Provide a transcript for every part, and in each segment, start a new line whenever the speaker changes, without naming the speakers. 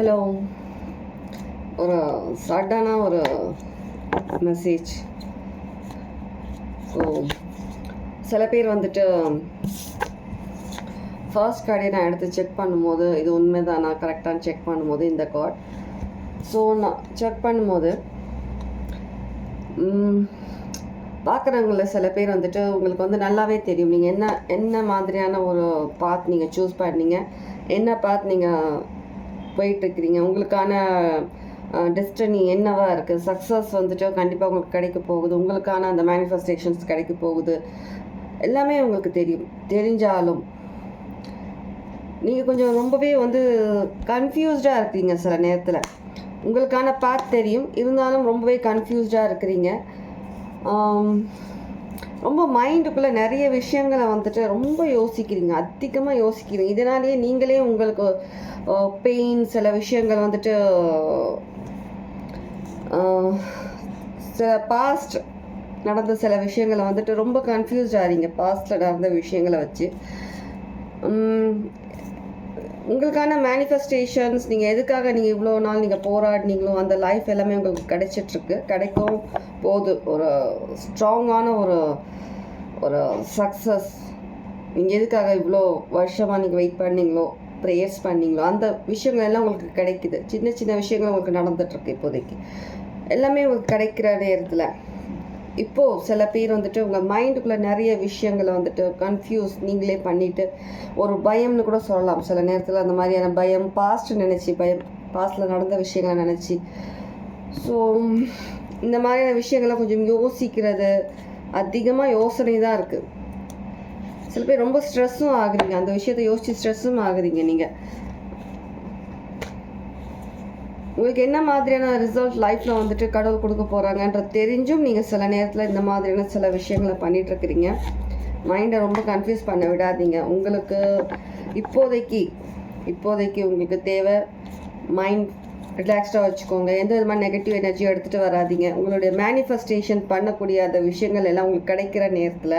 Hello ஒரு சடனான ஒரு message so சில பேர் வந்துட்டு ஃபர்ஸ்ட் கார்டே நான் எடுத்து செக் பண்ணும்போது இது உண்மைதானா? கரெக்டான செக் பண்ணும்போது இந்த கார்ட் ஸோ நான் செக் பண்ணும்போது பார்க்குறவங்கள சில பேர் வந்துட்டு உங்களுக்கு வந்து நல்லாவே தெரியும். நீங்கள் என்ன என்ன மாதிரியான ஒரு பாத் நீங்கள் சூஸ் பண்ணீங்க? என்ன பாத் நீங்கள் போயிட்டுருக்கிறீங்க. உங்களுக்கான டெஸ்டனி என்னவா இருக்குது சக்ஸஸ் வந்துட்டு கண்டிப்பாக உங்களுக்கு கிடைக்க போகுது. உங்களுக்கான அந்த மேனிஃபெஸ்டேஷன்ஸ் கிடைக்க போகுது. எல்லாமே உங்களுக்கு தெரியும். தெரிஞ்சாலும். நீங்கள் கொஞ்சம் ரொம்பவே வந்து கன்ஃபியூஸ்டாக இருக்கிறீங்க சில நேரத்தில். உங்களுக்கான பாத் தெரியும். இருந்தாலும் ரொம்பவே கன்ஃபியூஸ்டாக இருக்கிறீங்க. ரொம்ப மைண்டுக்குள்ளே நிறைய விஷயங்களை வந்துட்டு ரொம்ப யோசிக்கிறீங்க. அதிகமாக யோசிக்கிறீங்க. இதனாலேயே நீங்களே உங்களுக்கு பெயின் சில விஷயங்கள் வந்துட்டு சில பாஸ்ட் நடந்த சில விஷயங்களை வந்துட்டு ரொம்ப கன்ஃபியூஸ்ட் ஆகிறீங்க பாஸ்டில் நடந்த விஷயங்களை வச்சு. உங்களுக்கான மேனிஃபெஸ்டேஷன்ஸ் நீங்கள் எதுக்காக நீங்கள் இவ்வளோ நாள் நீங்கள் போராடினீங்களோ அந்த லைஃப் எல்லாமே உங்களுக்கு கிடைச்சிட்ருக்கு. கிடைக்கும் போது ஒரு ஸ்ட்ராங்கான ஒரு ஒரு சக்ஸஸ் நீங்கள் எதுக்காக இவ்வளோ வருஷமாக நீங்கள் வெயிட் பண்ணீங்களோ ப்ரேயர்ஸ் பண்ணீங்களோ அந்த விஷயங்கள் எல்லாம் உங்களுக்கு கிடைக்குது. சின்ன சின்ன விஷயங்கள் உங்களுக்கு நடந்துகிட்ருக்கு இப்போதைக்கு. எல்லாமே உங்களுக்கு கிடைக்கிற நேரத்தில். இப்போது சில பேர் வந்துட்டு உங்கள் மைண்டுக்குள்ளே நிறைய விஷயங்களை வந்துட்டு கன்ஃபியூஸ் நீங்களே பண்ணிவிட்டு ஒரு பயம்னு கூட சொல்லலாம். சில நேரத்தில் அந்த மாதிரியான பயம் பாஸ்ட் நினச்சி பயம் பாஸ்டில் நடந்த விஷயங்களை நினச்சி. ஸோ இந்த மாதிரியான விஷயங்களை கொஞ்சம் யோசிக்கிறது அதிகமாக யோசனை தான் இருக்குது சில பேர் ரொம்ப ஸ்ட்ரெஸ்ஸும் ஆகுறீங்க. அந்த விஷயத்தை யோசித்து ஸ்ட்ரெஸ்ஸும் ஆகுறீங்க நீங்கள் உங்களுக்கு என்ன மாதிரியான ரிசல்ட் லைஃப்பில் வந்துட்டு கடவுள் கொடுக்க போகிறாங்கன்ற தெரிஞ்சும் நீங்கள் சில நேரத்தில் இந்த மாதிரியான சில விஷயங்களை பண்ணிகிட்ருக்கிறீங்க மைண்டை ரொம்ப கன்ஃபியூஸ் பண்ண விடாதீங்க. உங்களுக்கு இப்போதைக்கு இப்போதைக்கு உங்களுக்கு தேவை மைண்ட் ரிலாக்ஸ்டாக வச்சுக்கோங்க. எந்த விதமான நெகட்டிவ் எனர்ஜியும் எடுத்துகிட்டு வராதீங்க. உங்களுடைய மேனிஃபெஸ்டேஷன் பண்ணக்கூடிய அந்த விஷயங்கள் எல்லாம் உங்களுக்கு கிடைக்கிற நேரத்தில்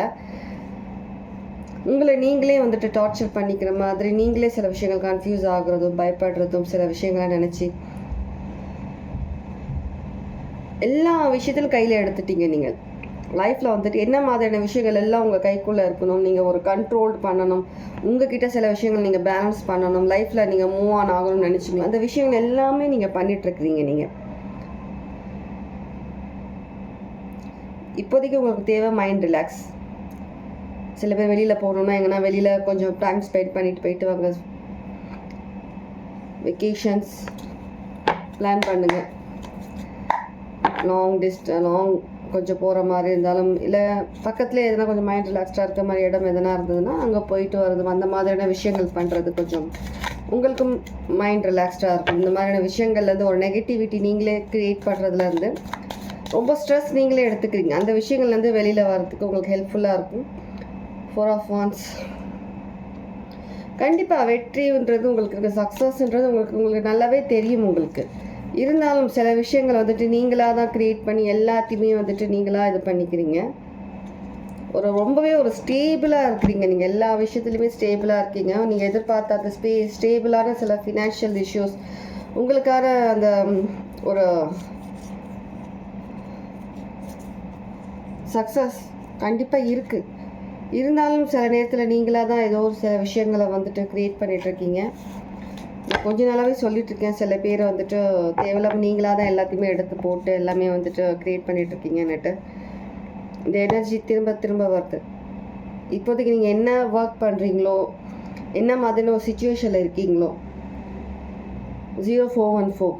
உங்களை நீங்களே வந்துட்டு டார்ச்சர் பண்ணிக்கிற மாதிரி நீங்களே சில விஷயங்கள் கன்ஃபியூஸ் ஆகுறதும் பயப்படுறதும் சில விஷயங்களை நினச்சி எல்லா விஷயத்திலும் கையில் எடுத்துட்டீங்க நீங்கள். லைஃப்பில் வந்துட்டு என்ன மாதிரியான விஷயங்கள் எல்லாம் உங்கள் கைக்குள்ளே இருக்கணும்? நீங்கள் ஒரு கண்ட்ரோல் பண்ணணும். உங்ககிட்ட சில விஷயங்கள் நீங்கள் பேலன்ஸ் பண்ணணும். லைஃப்பில் நீங்கள் மூவ் ஆன் ஆகணும்னு நினச்சிக்கலாம் அந்த விஷயங்கள் எல்லாமே நீங்கள் பண்ணிகிட்ருக்கிறீங்க நீங்கள் இப்போதைக்கு உங்களுக்கு தேவை மைண்ட் ரிலாக்ஸ் சில பேர் வெளியில் போகணுன்னா எங்கன்னா வெளியில் கொஞ்சம் டைம் ஸ்பெண்ட் பண்ணிட்டு போயிட்டு வாங்க. வெக்கேஷன்ஸ் பிளான் பண்ணுங்கள் லாங் டிஸ்ட் லாங் கொஞ்சம் போகிற மாதிரி இருந்தாலும் இல்லை பக்கத்துலேயே எதனா கொஞ்சம் மைண்ட் ரிலாக்ஸ்டாக இருக்க மாதிரி இடம் எதனா இருந்ததுன்னா அங்கே போயிட்டு வர்றது அந்த மாதிரியான விஷயங்கள் பண்ணுறது கொஞ்சம் உங்களுக்கும் மைண்ட் ரிலாக்ஸ்டாக இருக்கும். இந்த மாதிரியான விஷயங்கள்லேருந்து ஒரு நெகட்டிவிட்டி நீங்களே க்ரியேட் பண்ணுறதுலேருந்து ரொம்ப ஸ்ட்ரெஸ் நீங்களே எடுத்துக்கிறீங்க. அந்த விஷயங்கள்லேருந்து வெளியில் வர்றதுக்கு உங்களுக்கு ஹெல்ப்ஃபுல்லாக இருக்கும். ஃபோர் ஆஃப் ஒன்ஸ் கண்டிப்பாக வெற்றின்றது உங்களுக்கு இருக்குது சக்ஸஸ்ன்றது உங்களுக்கு உங்களுக்கு நல்லாவே தெரியும் உங்களுக்கு. இருந்தாலும் சில விஷயங்கள் வந்துட்டு நீங்களாக தான் க்ரியேட் பண்ணி எல்லாத்தையுமே வந்துட்டு நீங்களாக இது பண்ணிக்கிறீங்க. ஒரு ரொம்பவே ஒரு ஸ்டேபிளாக இருக்கிறீங்க. நீங்கள் எல்லா விஷயத்துலையுமே ஸ்டேபிளாக இருக்கீங்க. நீங்கள் எதிர்பார்த்த அந்த ஸ்பே ஸ்டேபிளான சில ஃபினான்ஷியல் இஷ்யூஸ் உங்களுக்கான அந்த ஒரு சக்ஸஸ் கண்டிப்பாக இருக்குது இருந்தாலும் சில நேரத்தில் நீங்களாக தான் ஏதோ ஒரு சில விஷயங்களை வந்துட்டு க்ரியேட் பண்ணிகிட்ருக்கீங்க நான் கொஞ்ச நாளாகவே சொல்லிட்டு இருக்கேன் சில பேர் வந்துட்டு தேவையில்லாம நீங்களாக தான் எல்லாத்தையுமே எடுத்து போட்டு எல்லாமே வந்துட்டு க்ரியேட் பண்ணிட்டு இருக்கீங்கன்னுட்டு இந்த எனர்ஜி திரும்ப திரும்ப வருது. இப்போதைக்கு நீங்கள் என்ன ஒர்க் பண்ணுறீங்களோ என்ன மாதிரியான ஒரு சுச்சுவேஷனில் இருக்கீங்களோ ஜீரோ ஃபோர் ஒன் ஃபோர்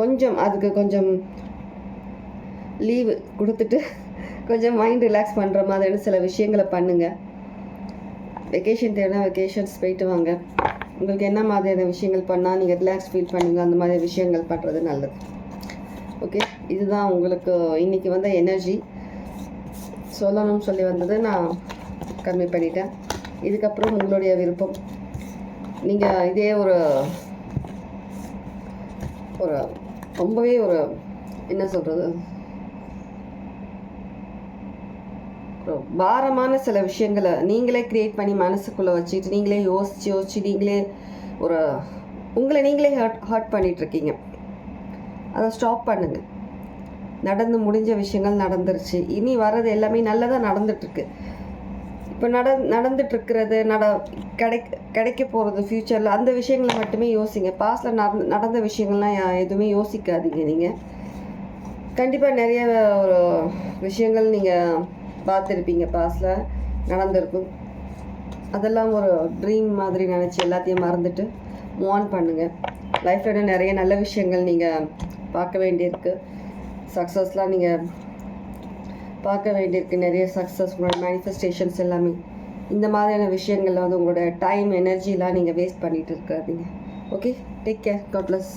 கொஞ்சம் அதுக்கு கொஞ்சம் லீவு கொடுத்துட்டு கொஞ்சம் மைண்ட் ரிலாக்ஸ் பண்ணுற மாதிரியான சில விஷயங்களை பண்ணுங்கள் வெக்கேஷன் தேவைன்னா வெக்கேஷன்ஸ் போயிட்டு வாங்க. உங்களுக்கு என்ன மாதிரியான விஷயங்கள் பண்ணால் நீங்கள் ரிலாக்ஸ் ஃபீல் பண்ணுங்க அந்த மாதிரி விஷயங்கள் பண்ணுறது நல்லது. ஓகே இதுதான் உங்களுக்கு இன்றைக்கி வந்த எனர்ஜி சொல்லணும்னு சொல்லி வந்தது நான் கம்மி பண்ணிட்டேன். இதுக்கப்புறம் உங்களுடைய விருப்பம். நீங்கள் இதே ஒரு ஒரு ரொம்பவே ஒரு என்ன சொல்கிறது ஒரு பாரமான சில விஷயங்களை நீங்களே க்ரியேட் பண்ணி மனசுக்குள்ளே வச்சுக்கிட்டு நீங்களே யோசிச்சு யோசிச்சு நீங்களே ஒரு உங்களை நீங்களே ஹர்ட் ஹர்ட் பண்ணிகிட்ருக்கீங்க அதை ஸ்டாப் பண்ணுங்கள் நடந்து முடிஞ்ச விஷயங்கள் நடந்துருச்சு. இனி வர்றது எல்லாமே நல்லதாக நடந்துட்டுருக்கு. இப்போ நட நடந்துட்டுருக்கிறது நட கிடை கிடைக்க போகிறது ஃப்யூச்சரில் அந்த விஷயங்களை மட்டுமே யோசிங்க. பாஸ்டில் நடந்த நடந்த விஷயங்கள்லாம் எதுவுமே யோசிக்காதீங்க நீங்கள் கண்டிப்பாக நிறைய ஒரு விஷயங்கள் நீங்கள் பார்த்துருப்பீங்க பாஸ்டில் நடந்திருக்கும். அதெல்லாம் ஒரு ட்ரீம் மாதிரி நினச்சி எல்லாத்தையும் மறந்துட்டு மூவ் ஆன் பண்ணுங்கள் லைஃப்பில் நிறைய நல்ல விஷயங்கள் நீங்கள் பார்க்க வேண்டியிருக்கு. சக்ஸஸ்லாம் நீங்கள் பார்க்க வேண்டியிருக்கு. நிறைய சக்ஸஸ் உங்களோட மேனிஃபெஸ்டேஷன்ஸ் எல்லாமே. இந்த மாதிரியான விஷயங்களில் வந்து உங்களோட டைம் எனர்ஜிலாம் நீங்கள் வேஸ்ட் பண்ணிகிட்டு இருக்காதீங்க. Okay take care God bless